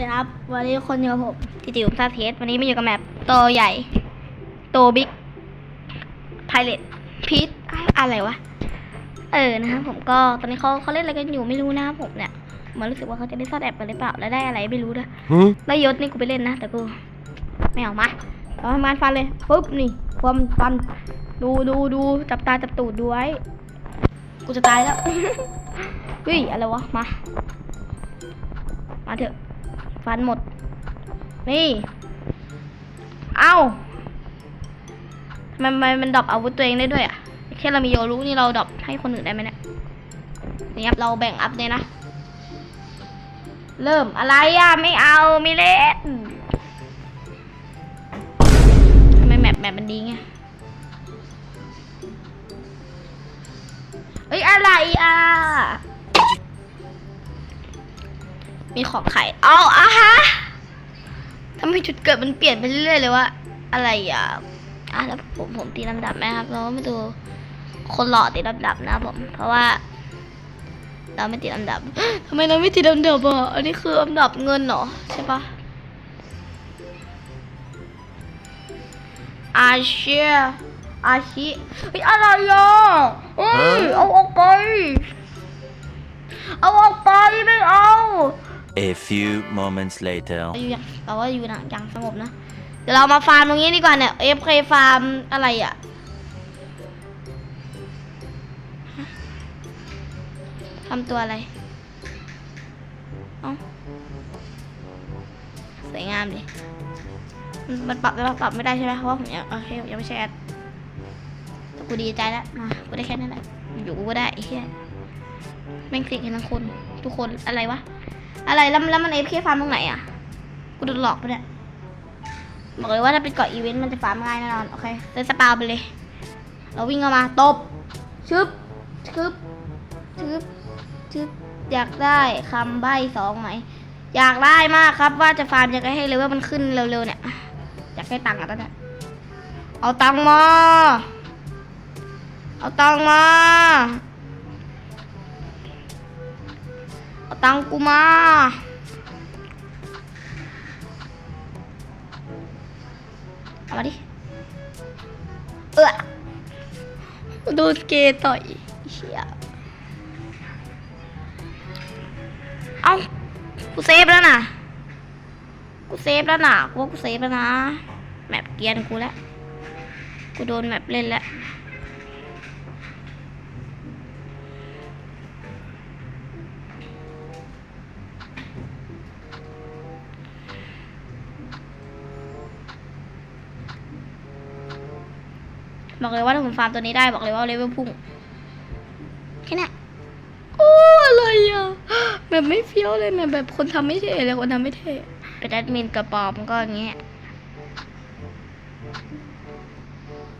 นะครับ วันนี้คนอยู่กับผมที่จิ๋วซาเทสวันนี้มาอยู่กับแมปโตใหญ่ โตบิ๊กไพเรตพีทอะไรวะ เออนะครับผมก็ตอนนี้เขาเขาเล่นอะไรกันอยู่ไม่รู้นะครับผมเนี่ยเหมือนรู้สึกว่าเขาจะได้ซ่อนแอบกันหรือเปล่าแล้วได้อะไรไม่รู้นะ Huh? แล้วยศนี่กูไปเล่นนะแต่กูไม่เอามาเอาทำงานฟันเลยปุ๊บนี่ความฟันดูดูดูจับตาจับตูดดูไว้กูจะตายแล้วเฮ้ยอะไรวะมา มาเถอะ ฟันหมด นี่ เอ้าทำไมมันมันดรอปอาวุธตัวเองได้ด้วยอะแค่เรามีโยรู้นี่เราดรอปให้คนอื่นได้ไหมเนี่ยนี่ครับเราแบ่งอัพเนี่ยนะ เริ่มอะไรอะ ไม่เอาไม่เล่นทำไมแมปแมปมันดีไงเอ้ยอะไรอะ มีของไข่เอาอะฮะทำไมจุดเกิดมันเปลี่ยนไปเรื่อยๆเลยว่า อะไรอะอะแล้วผมผมตีลำดับไหมครับ เรามาดูคนหล่อตีลำดับนะครับผมเพราะว่า เราไม่ติดอันดับทำไมเราไม่ติดอันดับอะอันนี้คืออันดับเงินเหรอใช่ปะอาเชียอาชิเฮ้ยอะไรอะเฮ้ยเอาออกไป เอาออกไปไม่เอา A few moments later. อยู่อย่างเราว่าอยู่นะอย่างสงบนะ เดี๋ยวเรามาฟาร์มตรงนี้ดีกว่าเนี่ย FK ฟาร์มอะไรอะฮะทำตัวอะไรเอ้าสวยงามดิมันปรับได้ปะปรับไม่ได้ใช่ไหมเพราะว่าผมยังโอเคยังไม่ใช่แอดแต่กูดีใจแล้วมากูได้แค่นั้นแหละอยู่กูก็ได้ไอ้เหี้ยแม่งคลิกกันทั้งคน ทุกคนอะไรวะ อะไรแล้วแล้วมันเอฟเคฟาร์มตรงไหนอะ กูโดนหลอกปะเนี่ย บอกเลยว่าถ้าเป็นเกาะอีเวนต์มันจะฟาร์มง่ายแน่นอน โอเคเดินสปาไปเลย เราวิ่งเข้ามาตบ ชึบ ชึบ ชึบ ชึบ อยากได้คำใบ้สองไหม อยากได้มากครับว่าจะฟาร์มยังไงให้เลเวลมันขึ้นเร็วๆเนี่ย อยากได้ตังค์อะตอนนี้เอาตังค์มา เอาตังค์มา เอาตังค์กูมา เอามาดิ เออโดนเกย์ต่อยเชี่ยเอากูเซฟแล้วนะกูเซฟแล้วนะกูว่ากูเซฟแล้วนะ แมปเกียนกูแล้ว กูโดนแมปเล่นแล้ว บอกเลยว่าถ้าผมฟาร์มตัวนี้ได้บอกเลยว่าเลเวลพุ่งแค่เนี้ยโอ้อะไรอะแบบไม่เฟี้ยวเลยแบบแบบคนทำไม่เท่เลยคนทำไม่เท่เป็นแอดมินกระปอมก็อย่างเงี้ย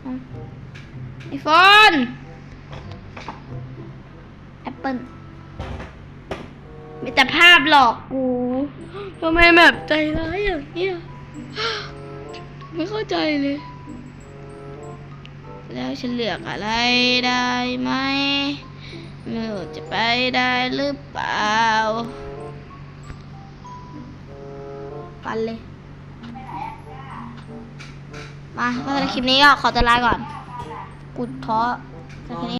เอาไอโฟนแอปเปิลมีแต่ภาพหลอกกูทำไมแบบใจร้ายอย่างเงี้ยไม่เข้าใจเลย แล้วฉันเลือกอะไรได้ไหมไม่รู้จะไปได้หรือเปล่า ปันเลย มาก็สำหรับคลิปนี้ก็ขอตัวลาก่อนกูท้อสำหรับคลิปนี้